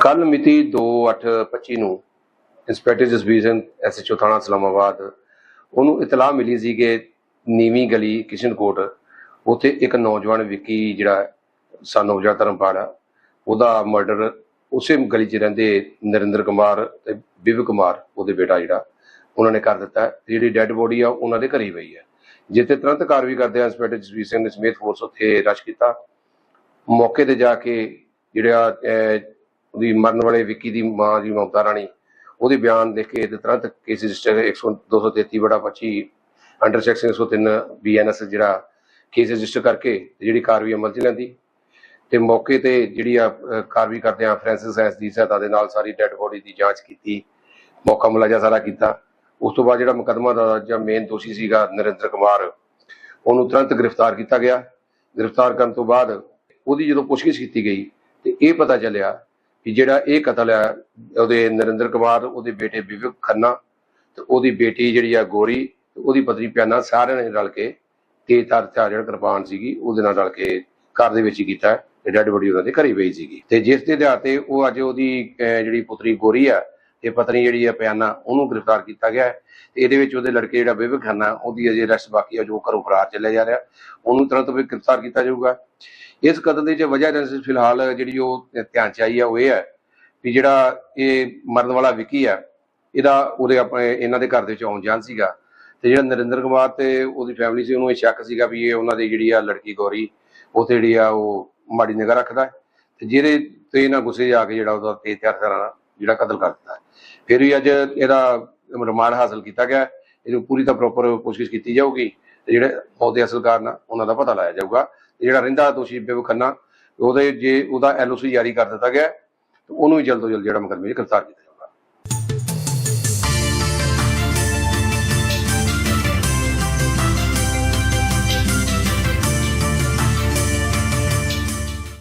ਕੱਲ ਮਿਤੀ 2/8/25 ਨੂੰ ਇੰਸਪੈਕਟਰ ਜਸਬੀਰ ਸਿੰਘ ਐਸਐਚਓ ਥਾਣਾ ਇਸਲਾਮਾਬਾਦ, ਉਹਨੂੰ ਇਤਲਾਹ ਮਿਲੀ ਸੀ ਕਿ ਨੀਵੀਂ ਗਲੀ ਕਿਸ਼ਨਕੋਟ, ਉੱਥੇ ਇੱਕ ਨੌਜਵਾਨ ਵਿੱਕੀ ਜਿਹੜਾ ਸਾਨੂੰ ਜਿਹੜਾ ਧਰਮਪਾਲ ਆ, ਉਹਦਾ ਮਰਡਰ ਉਸੇ ਗਲੀ 'ਚ ਰਹਿੰਦੇ ਨਰਿੰਦਰ ਕੁਮਾਰ ਤੇ ਬਿਵ ਕੁਮਾਰ, ਉਹਦੇ ਬੇਟਾ ਜਿਹੜਾ, ਉਹਨਾਂ ਨੇ ਕਰ ਦਿੱਤਾ ਹੈ। ਜਿਹੜੀ ਡੈੱਡ ਬੋਡੀ ਆ, ਉਹਨਾਂ ਦੇ ਘਰੇ ਪਈ ਹੈ ਜਿੱਥੇ ਤੁਰੰਤ ਕਾਰਵਾਈ ਕਰਦੇ ਇੰਸਪੈਕਟਰ ਜਸਵੀਰ ਸਿੰਘ ਨੇ ਸਮੇਤ ਫੋਰਸ ਉੱਥੇ ਰਸ਼ ਕੀਤਾ ਮੌਕੇ ਤੇ ਜਾ ਕੇ ਜਿਹੜਾ ਉਹਦੀ ਮਰਨ ਵਾਲੇ ਵਿੱਕੀ ਦੀ ਮਾਂ ਦੀ ਮਮਤਾ ਰਾਣੀ, ਉਹਦੇ ਬਿਆਨ ਦੇਖ ਕੇ ਤੇ ਤੁਰੰਤ ਕੇਸ ਰਜਿਸਟਰ 100 233 ਬੜਾ 25 ਅੰਡਰ ਸੈਕਸ਼ਨ 103 ਬੀਐਨਐਸ ਜਿਹੜਾ ਕੇਸ ਰਜਿਸਟਰ ਕਰਕੇ ਜਿਹੜੀ ਕਾਰਵਾਈ ਅਮਲ ਚ ਲੈਂਦੀ ਤੇ ਮੌਕੇ ਤੇ ਜਿਹੜੀ ਆ ਕਾਰਵਾਈ ਕਰਦੇ ਆ ਫ੍ਰਾਂਸਿਸ ਸਾਇੰਸ ਦੀ ਸਹਾਇਤਾ ਦੇ ਨਾਲ ਸਾਰੀ ਡੈੱਡ ਬੋਡੀ ਦੀ ਜਾਂਚ ਕੀਤੀ, ਮੌਕਾ ਮੁਲਾਜ਼ਾ ਸਾਰਾ ਕੀਤਾ। ਉਸ ਤੋਂ ਬਾਅਦ ਜਿਹੜਾ ਮੁਕੱਦਮਾ ਦਾ ਜਿਹੜਾ ਮੇਨ ਦੋਸ਼ੀ ਸੀਗਾ ਨਰਿੰਦਰ ਕੁਮਾਰ, ਉਹਨੂੰ ਤੁਰੰਤ ਗ੍ਰਿਫਤਾਰ ਕੀਤਾ ਗਿਆ। ਗ੍ਰਿਫਤਾਰ ਕਰਨ ਤੋਂ ਬਾਅਦ ਉਹਦੀ ਜਦੋਂ ਪੁੱਛਗਿੱਛ ਕੀਤੀ ਗਈ ਤੇ ਇਹ ਪਤਾ ਚੱਲਿਆ ਕਿ ਜਿਹੜਾ ਇਹ ਕਤਲ ਆ ਉਹਦੇ ਨਰਿੰਦਰ ਕੁਮਾਰ, ਉਹਦੇ ਬੇਟੇ ਵਿਵੇਕ ਖੰਨਾ ਤੇ ਉਹਦੀ ਬੇਟੀ ਜਿਹੜੀ ਆ ਗੋਰੀ ਤੇ ਉਹਦੀ ਪਤਨੀ ਪਿਆਨਾ ਸਾਰਿਆਂ ਨੇ ਰਲ ਕੇ ਤੇਜ਼ਧਾਰ ਹਥਿਆਰ ਜਿਹੜਾ ਕਿਰਪਾਨ ਸੀਗੀ, ਉਹਦੇ ਨਾਲ ਰਲ ਕੇ ਘਰ ਦੇ ਵਿੱਚ ਹੀ ਕੀਤਾ ਡੈਡ ਬੋਡੀ ਉਹਨਾਂ ਦੇ ਘਰੇ ਪਈ ਸੀਗੀ। ਤੇ ਜਿਸ ਦੇ ਆਧਾਰ ਤੇ ਉਹ ਅੱਜ ਉਹਦੀ ਜਿਹੜੀ ਪੁੱਤਰੀ ਗੋਰੀ ਆ ਤੇ ਪਤਨੀ ਜਿਹੜੀ ਆ ਪਿਆਨਾ ਉਹਨੂੰ ਗ੍ਰਿਫਤਾਰ ਕੀਤਾ ਗਿਆ ਹੈ ਤੇ ਇਹਦੇ ਵਿੱਚ ਉਹਦੇ ਲੜਕੇ ਜਿਹੜਾ ਵਿਵੇਕ ਉਹਦੀ ਅਜੇ ਅਰੈਸਟ ਬਾਕੀ ਆ, ਜੋ ਘਰੋਂ ਫਰਾਰ ਚੱਲਿਆ ਜਾ ਰਿਹਾ। ਉਹਨੂੰ ਤੁਰੰਤ ਵੀ ਗ੍ਰਿਫਤਾਰ ਕੀਤਾ ਜਾਊਗਾ। ਇਸ ਕਤਲ ਦੀ ਜੇ ਵਜ੍ਹਾ ਜੈਸੇ ਫਿਲਹਾਲ ਜਿਹੜੀ ਉਹ ਧਿਆਨ ਚ ਆਈ ਆ, ਉਹ ਇਹ ਹੈ ਵੀ ਜਿਹੜਾ ਇਹ ਮਰਨ ਵਾਲਾ ਵਿਕੀ ਆ, ਇਹਦਾ ਉਹਦੇ ਆਪਣੇ, ਇਹਨਾਂ ਦੇ ਘਰ ਦੇ ਵਿੱਚ ਆਉਣ ਜਾਣ ਸੀਗਾ। ਤੇ ਜਿਹੜਾ ਨਰਿੰਦਰ ਕੁਮਾਰ ਤੇ ਉਹਦੀ ਫੈਮਿਲੀ ਸੀ, ਉਹਨੂੰ ਇਹ ਸ਼ੱਕ ਸੀਗਾ ਵੀ ਇਹ ਉਹਨਾਂ ਦੀ ਜਿਹੜੀ ਆ ਲੜਕੀ ਗੌਰੀ ਉੱਥੇ ਜਿਹੜੀ ਆ ਉਹ ਮਾੜੀ ਨਿਗਾਹ ਰੱਖਦਾ ਹੈ। ਤੇ ਜਿਹਦੇ ਤੇ ਇਹਨਾਂ ਗੁੱਸੇ ਜਾ ਕੇ ਜਿਹੜਾ ਉਹਦਾ ਤੇਜ਼ ਤਿਆਰ ਕਰਾਣਾ ਜਿਹੜਾ ਕਤਲ ਕਰ ਦਿੱਤਾ ਫਿਰ ਵੀ ਅੱਜ ਇਹਦਾ ਰਿਮਾਂਡ ਹਾਸਲ ਕੀਤਾ ਗਿਆ ਇਹਨੂੰ ਪੂਰੀ ਤਾਂ ਪ੍ਰੋਪਰ ਪੁੱਛਗਿੱਛ ਕੀਤੀ ਜਾਊਗੀ ਤੇ ਜਿਹੜੇ ਉਹਦੇ ਅਸਲ ਕਾਰਨ ਉਹਨਾਂ ਦਾ ਪਤਾ ਲਾਇਆ ਜਾਊਗਾ। ਤੇ ਜਿਹੜਾ ਰਹਿੰਦਾ ਦੋਸ਼ੀ ਬੇਵ ਖੰਨਾ, ਉਹਦੇ ਜੇ ਉਹਦਾ ਐਲਓਸੀ ਜਾਰੀ ਕਰ ਦਿੱਤਾ ਗਿਆ ਤੇ ਉਹਨੂੰ ਵੀ ਜਲਦ ਤੋਂ ਜਲਦ ਜਿਹੜਾ ਮੁਕੱਦਮੇ 'ਚ ਗ੍ਰਿਫਤਾਰ ਕੀਤਾ